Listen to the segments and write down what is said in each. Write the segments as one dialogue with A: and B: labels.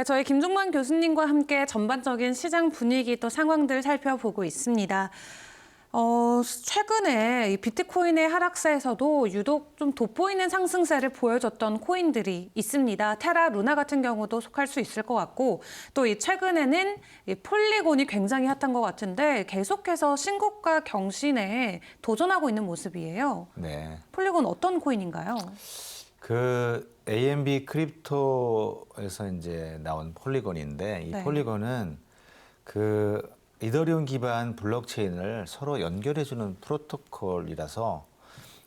A: 네, 저희 김종만 교수님과 함께 전반적인 시장 분위기 또 상황들 살펴보고 있습니다. 어, 최근에 이 비트코인의 하락세에서도 유독 좀 돋보이는 상승세를 보여줬던 코인들이 있습니다. 테라, 루나 같은 경우도 속할 수 있을 것 같고 또 이 최근에는 이 폴리곤이 굉장히 핫한 것 같은데 계속해서 신고가 경신에 도전하고 있는 모습이에요.
B: 네.
A: 폴리곤 어떤 코인인가요?
B: 그 AMB 크립토에서 이제 나온 폴리곤인데 이
A: 네.
B: 폴리곤은 그 이더리움 기반 블록체인을 서로 연결해주는 프로토콜이라서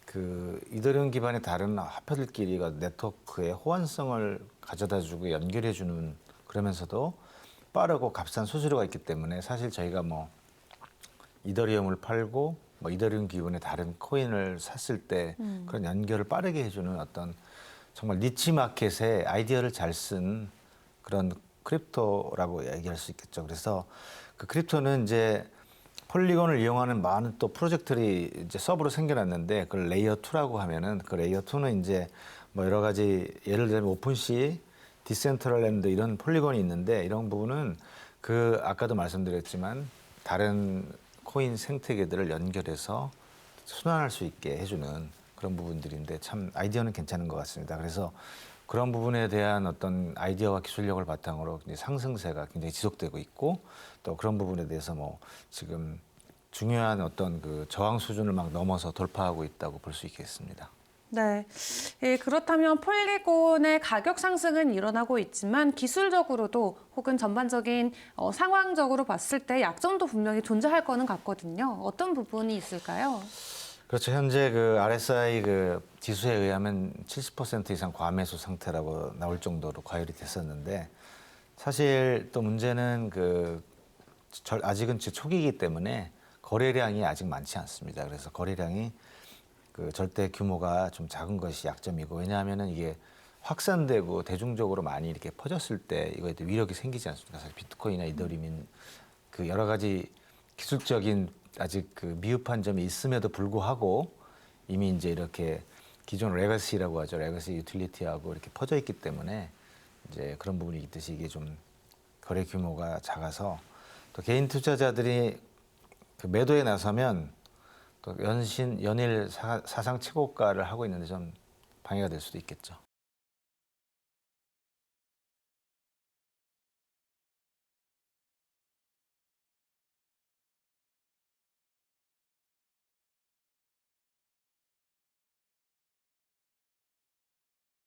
B: 그 이더리움 기반의 다른 화폐들끼리가 네트워크의 호환성을 가져다주고 연결해주는 그러면서도 빠르고 값싼 수수료가 있기 때문에 사실 저희가 뭐 이더리움을 팔고 뭐 이더리움 기반의 다른 코인을 샀을 때 그런 연결을 빠르게 해주는 어떤 정말 니치 마켓에 아이디어를 잘 쓴 그런 크립토라고 얘기할 수 있겠죠. 그래서 그 크립토는 이제 폴리곤을 이용하는 많은 또 프로젝트들이 이제 서브로 생겨났는데 그걸 레이어 2라고 하면은 그 레이어 2는 이제 뭐 여러 가지 예를 들면 오픈시, 디센트럴랜드 이런 폴리곤이 있는데 이런 부분은 그 아까도 말씀드렸지만 다른 코인 생태계들을 연결해서 순환할 수 있게 해주는 그런 부분들인데 참 아이디어는 괜찮은 것 같습니다. 그래서 그런 부분에 대한 어떤 아이디어와 기술력을 바탕으로 상승세가 굉장히 지속되고 있고 또 그런 부분에 대해서 뭐 지금 중요한 어떤 그 저항 수준을 막 넘어서 돌파하고 있다고 볼 수 있겠습니다.
A: 네. 예, 그렇다면 폴리곤의 가격 상승은 일어나고 있지만 기술적으로도 혹은 전반적인 어, 상황적으로 봤을 때 약점도 분명히 존재할 거는 같거든요. 어떤 부분이 있을까요?
B: 그렇죠. 현재 그 RSI 그 지수에 의하면 70% 이상 과매수 상태라고 나올 정도로 과열이 됐었는데 사실 또 문제는 그 절- 아직은 지- 초기이기 때문에 거래량이 아직 많지 않습니다. 그래서 거래량이 그 절대 규모가 좀 작은 것이 약점이고 왜냐하면은 이게 확산되고 대중적으로 많이 이렇게 퍼졌을 때 이거에 또 위력이 생기지 않습니까? 사실 비트코인이나 이더리움인 그 여러 가지 기술적인 아직 그 미흡한 점이 있음에도 불구하고 이미 이제 이렇게 기존 레거시라고 하죠. 레거시 유틸리티하고 이렇게 퍼져 있기 때문에 이제 그런 부분이 있듯이 이게 좀 거래 규모가 작아서 또 개인 투자자들이 그 매도에 나서면 또 연신 연일 사, 사상 최고가를 하고 있는데 좀 방해가 될 수도 있겠죠.